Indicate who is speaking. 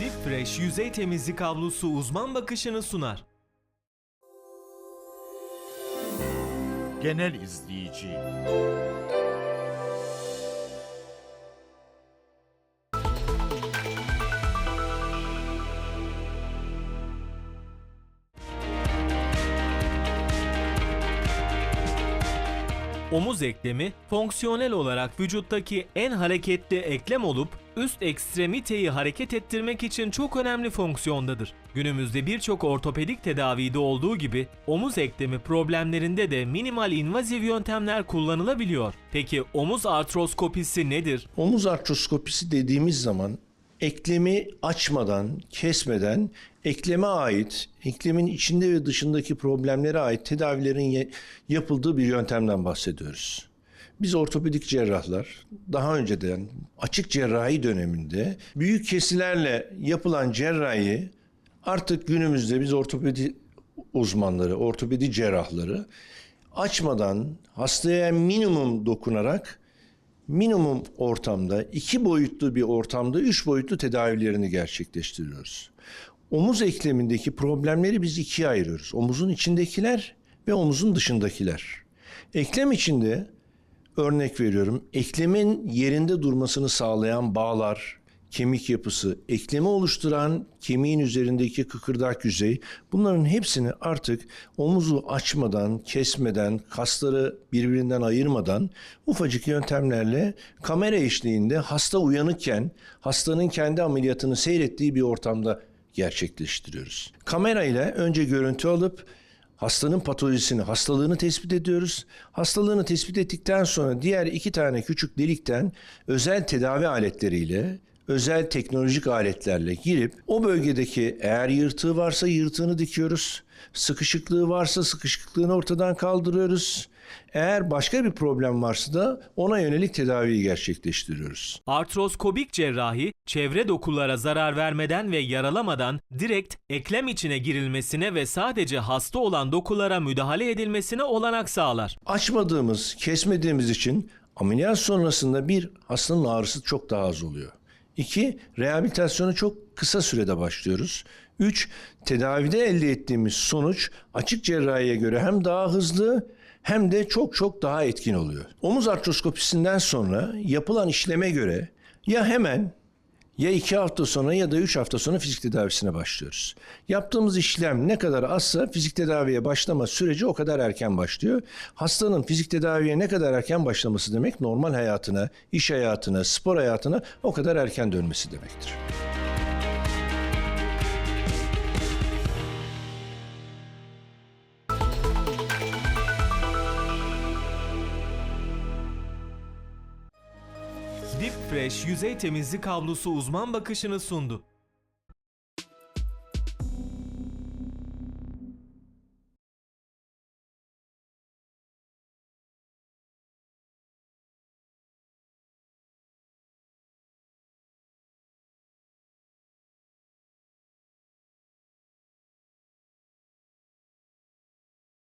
Speaker 1: Deep Fresh yüzey temizlik havlusu uzman bakışını sunar.
Speaker 2: Genel izleyici.
Speaker 1: Omuz eklemi fonksiyonel olarak vücuttaki en hareketli eklem olup üst ekstremiteyi hareket ettirmek için çok önemli fonksiyondadır. Günümüzde birçok ortopedik tedavide olduğu gibi omuz eklemi problemlerinde de minimal invaziv yöntemler kullanılabiliyor. Peki omuz artroskopisi nedir?
Speaker 3: Omuz artroskopisi dediğimiz zaman eklemi açmadan, kesmeden ekleme ait, eklemin içinde ve dışındaki problemlere ait tedavilerin yapıldığı bir yöntemden bahsediyoruz. Biz ortopedik cerrahlar daha önceden açık cerrahi döneminde büyük kesilerle yapılan cerrahi artık günümüzde biz ortopedi uzmanları, ortopedi cerrahları açmadan hastaya minimum dokunarak minimum ortamda, iki boyutlu bir ortamda üç boyutlu tedavilerini gerçekleştiriyoruz. Omuz eklemindeki problemleri biz ikiye ayırıyoruz. Omuzun içindekiler ve omuzun dışındakiler. Eklem içinde örnek veriyorum. Eklemin yerinde durmasını sağlayan bağlar, kemik yapısı, eklemi oluşturan kemiğin üzerindeki kıkırdak yüzey bunların hepsini artık omuzu açmadan, kesmeden, kasları birbirinden ayırmadan ufacık yöntemlerle kamera eşliğinde hasta uyanıkken hastanın kendi ameliyatını seyrettiği bir ortamda gerçekleştiriyoruz. Kamera ile önce görüntü alıp Hastanın patolojisini, hastalığını tespit ediyoruz. Hastalığını tespit ettikten sonra diğer iki tane küçük delikten özel tedavi aletleriyle, özel teknolojik aletlerle girip o bölgedeki eğer yırtığı varsa yırtığını dikiyoruz. Sıkışıklığı varsa sıkışıklığını ortadan kaldırıyoruz. Eğer başka bir problem varsa da ona yönelik tedaviyi gerçekleştiriyoruz.
Speaker 1: Artroskopik cerrahi, çevre dokulara zarar vermeden ve yaralamadan direkt eklem içine girilmesine ve sadece hasta olan dokulara müdahale edilmesine olanak sağlar.
Speaker 3: Açmadığımız, kesmediğimiz için ameliyat sonrasında bir hastanın ağrısı çok daha az oluyor. İki, rehabilitasyonu çok kısa sürede başlıyoruz. Üç, tedavide elde ettiğimiz sonuç açık cerrahiye göre hem daha hızlı hem de çok çok daha etkin oluyor. Omuz artroskopisinden sonra yapılan işleme göre ya hemen ya iki hafta sonra ya da üç hafta sonra fizik tedavisine başlıyoruz. Yaptığımız işlem ne kadar azsa fizik tedaviye başlama süreci o kadar erken başlıyor. Hastanın fizik tedaviye ne kadar erken başlaması demek normal hayatına, iş hayatına, spor hayatına o kadar erken dönmesi demektir.
Speaker 1: Fresh yüzey temizlik havlusu uzman bakışını sundu.